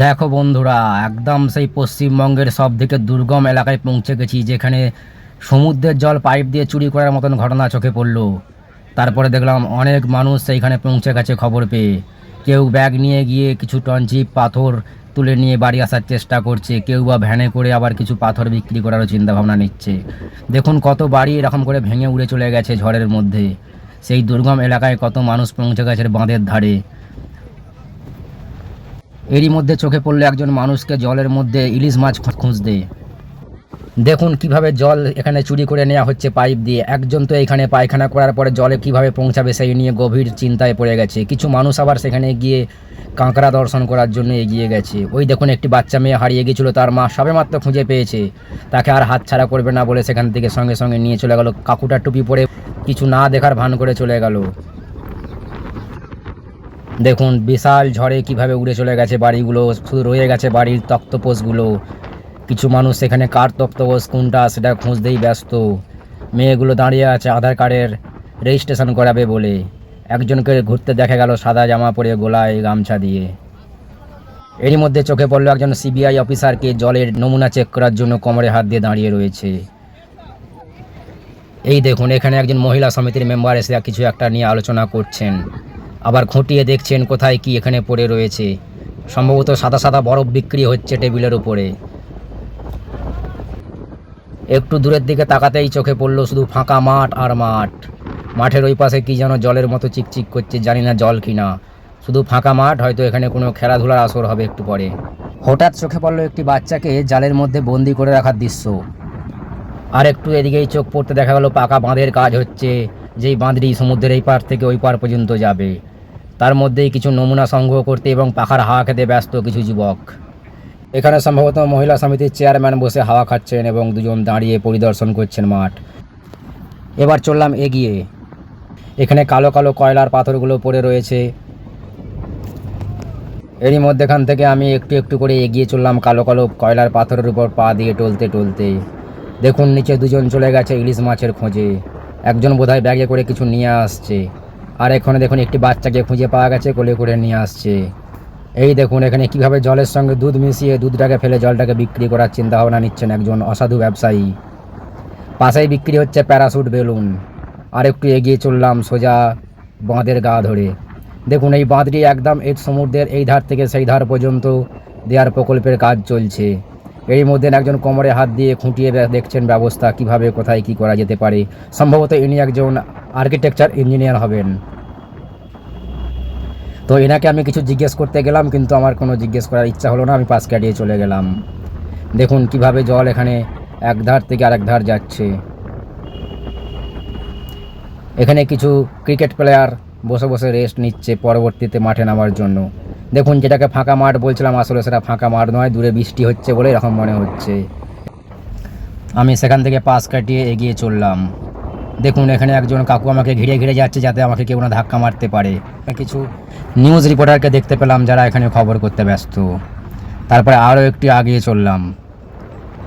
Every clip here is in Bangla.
দেখো বন্ধুরা, একদম সেই পশ্চিমবঙ্গের সব থেকে দুর্গম এলাকায় পৌঁছে গেছি, যেখানে সমুদ্রের জল পাইপ দিয়ে চুরি করার মতন ঘটনা চোখে পড়ল। তারপরে দেখলাম অনেক মানুষ সেইখানে পৌঁছে গেছে খবর পেয়ে। কেউ ব্যাগ নিয়ে গিয়ে কিছু টনচিপ পাথর তুলে নিয়ে বাড়ি আসার চেষ্টা করছে, কেউ বা ভ্যানে করে আবার কিছু পাথর বিক্রি করারও চিন্তা ভাবনা নিচ্ছে। দেখুন কত বাড়ি এরকম করে ভেঙে উড়ে চলে গেছে ঝড়ের মধ্যে। সেই দুর্গম এলাকায় কত মানুষ পৌঁছে গেছে বাঁধের ধারে। এরই মধ্যে চোখে পড়ল একজন মানুষকে জলের মধ্যে ইলিশ মাছ খুঁজতে। দেখুন কীভাবে জল এখানে চুরি করে নেওয়া হচ্ছে পাইপ দিয়ে। একজন তো এখানে পায়খানা করার পরে জলে কীভাবে পৌঁছাবে সেই নিয়ে গভীর চিন্তায় পড়ে গেছে। কিছু মানুষ আবার সেখানে গিয়ে কাঁকড়া দর্শন করার জন্য এগিয়ে গেছে। ওই দেখুন একটি বাচ্চা মেয়ে হারিয়ে গেছিল তার মা সবেমাত্র খুঁজে পেয়েছে। তাকে আর হাতছাড়া করবে না বলে সেখান থেকে সঙ্গে সঙ্গে নিয়ে চলে গেল। কাকুটার টুপি পরে কিছু না দেখার ভান করে চলে গেল। দেখুন, বিশাল ঝড়ে কীভাবে উড়ে চলে গেছে বাড়িগুলো, শুধু রয়ে গেছে বাড়ির তক্তপোষগুলো। কিছু মানুষ সেখানে কার তক্তপোষ, কোনটা, সেটা খুঁজতেই ব্যস্ত। মেয়েগুলো দাঁড়িয়ে আছে আধার কার্ডের রেজিস্ট্রেশন করাবে বলে। একজনকে ঘুরতে দেখা গেল সাদা জামা পরে গোলায় গামছা দিয়ে। এরই মধ্যে চোখে পড়ল একজন সিবিআই অফিসারকে, জলের নমুনা চেক করার জন্য কোমরে হাত দিয়ে দাঁড়িয়ে রয়েছে। এই দেখুন, এখানে একজন মহিলা সমিতির মেম্বার এসে কিছু একটা নিয়ে আলোচনা করছেন। আবার খুঁটিয়ে দেখছেন কোথায় কি এখানে পড়ে রয়েছে। সম্ভবত সাদা সাদা বরফ বিক্রি হচ্ছে টেবিলের উপরে। একটু দূরের দিকে তাকাতেই চোখে পড়ল শুধু ফাঁকা মাঠ আর মাঠ। মাঠের ওই পাশে কি যেন জলের মতো চিকচিক করছে জানি না জল কিনা। শুধু ফাঁকা মাঠ, হয়তো এখানে কোনো খেলাধুলার আসর হবে একটু পরে। হঠাৎ চোখে পড়ল একটি বাচ্চাকে জালের মধ্যে বন্দি করে রাখার দৃশ্য। আর একটু এদিকেই চোখ পড়তে দেখা গেল পাকা বাঁধের কাজ হচ্ছে, যেই বাঁধটি সমুদ্রের এই পার থেকে ওই পার পর্যন্ত যাবে। তার মধ্যেই কিছু নমুনা সংগ্রহ করতে এবং পাখার হাওয়া খেতে ব্যস্ত কিছু যুবক। এখানে সম্ভবত মহিলা সমিতির চেয়ারম্যান বসে হাওয়া খাচ্ছেন এবং দুজন দাঁড়িয়ে পরিদর্শন করছেন মাঠ। এবার চললাম এগিয়ে। এখানে কালো কালো কয়লার পাথরগুলো পড়ে রয়েছে। এরই মধ্যেখান থেকে আমি একটু একটু করে এগিয়ে চললাম কালো কালো কয়লার পাথরের উপর পা দিয়ে টলতে টলতে। দেখুন, নিচে দুজন চলে গেছে ইলিশ মাছের খোঁজে। একজন বোধহয় ব্যাগে করে কিছু নিয়ে আসছে। আর এখানে দেখুন একটি বাচ্চাকে খুঁজে পাওয়া গেছে, কোলে করে নিয়ে আসছে। এই দেখুন, এখানে কীভাবে জলের সঙ্গে দুধ মিশিয়ে দুধটাকে ফেলে জলটাকে বিক্রি করার চিন্তা ভাবনা নিচ্ছেন একজন অসাধু ব্যবসায়ী। পাশেই বিক্রি হচ্ছে প্যারাশুট বেলুন। আর একটু এগিয়ে চললাম সোজা বাঁধের গা ধরে। দেখুন, এই বাঁধটি একদম এই সমুদ্রের এই ধার থেকে সেই ধার পর্যন্ত দেওয়ার প্রকল্পের কাজ চলছে। এর মধ্যে একজন কোমরে হাত দিয়ে খুঁটিয়ে দেখছেন ব্যবস্থা, কীভাবে, কোথায়, কি করা যেতে পারে। সম্ভবত ইনি একজন আর্কিটেকচার ইঞ্জিনিয়ার হবেন। তো এনাকে আমি কিছু জিজ্ঞেস করতে গেলাম, কিন্তু আমার কোনো জিজ্ঞেস করার ইচ্ছা হলো না, আমি পাশ কাটিয়ে চলে গেলাম। দেখুন কীভাবে জল এখানে এক ধার থেকে আরেক ধার যাচ্ছে। এখানে কিছু ক্রিকেট প্লেয়ার বসে বসে রেস্ট নিচ্ছে পরবর্তীতে মাঠে নামার জন্য। দেখুন, যেটাকে ফাঁকা মাঠ বলছিলাম, আসলে সেটা ফাঁকা মাঠ নয়, দূরে বৃষ্টি হচ্ছে বলে এরকম মনে হচ্ছে। আমি সেখান থেকে পাশ কাটিয়ে এগিয়ে চললাম। দেখুন, এখানে একজন কাকু আমাকে ঘিরে ঘিরে যাচ্ছে যাতে আমাকে কেউ না ধাক্কা মারতে পারে। কিছু নিউজ রিপোর্টারকে দেখতে পেলাম যারা এখানে খবর করতে ব্যস্ত। তারপরে আরও একটু আগিয়ে চললাম।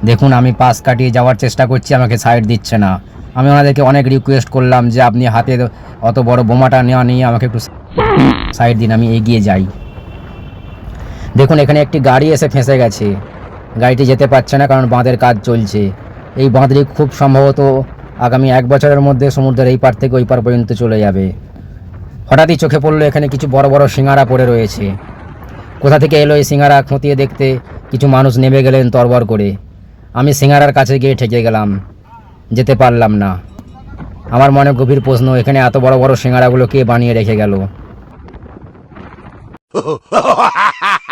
দেখুন, আমি পাশ কাটিয়ে যাওয়ার চেষ্টা করছি, আমাকে সাইড দিচ্ছে না। আমি ওনাদেরকে অনেক রিকোয়েস্ট করলাম যে, আপনি হাতে অত বড় বোমাটা নেওয়া নিয়ে আমাকে একটু সাইড দিন, আমি এগিয়ে যাই। দেখুন, এখানে একটি গাড়ি এসে ফেঁসে গেছে। গাড়িটি যেতে পারছে না কারণ বাঁধের কাজ চলছে। এই বাঁধটি খুব সম্ভবত আগামী এক বছরের মধ্যে সমুদ্রের এই পার থেকে ওই পার পর্যন্ত চলে যাবে। হঠাৎই চোখে পড়ল এখানে কিছু বড় বড় সিঙ্গারা পড়ে রয়েছে। কোথা থেকে এলো এই সিঙ্গারা খতিয়ে দেখতে কিছু মানুষ নেমে গেলেন তরবর করে। আমি সিঙ্গারার কাছে গিয়ে ঠেকে গেলাম। যেতে পারলাম না। আমার মনে গভীর প্রশ্ন, এখানে এত বড় বড় সিঙ্গারাগুলো কে বানিয়ে রেখে গেল?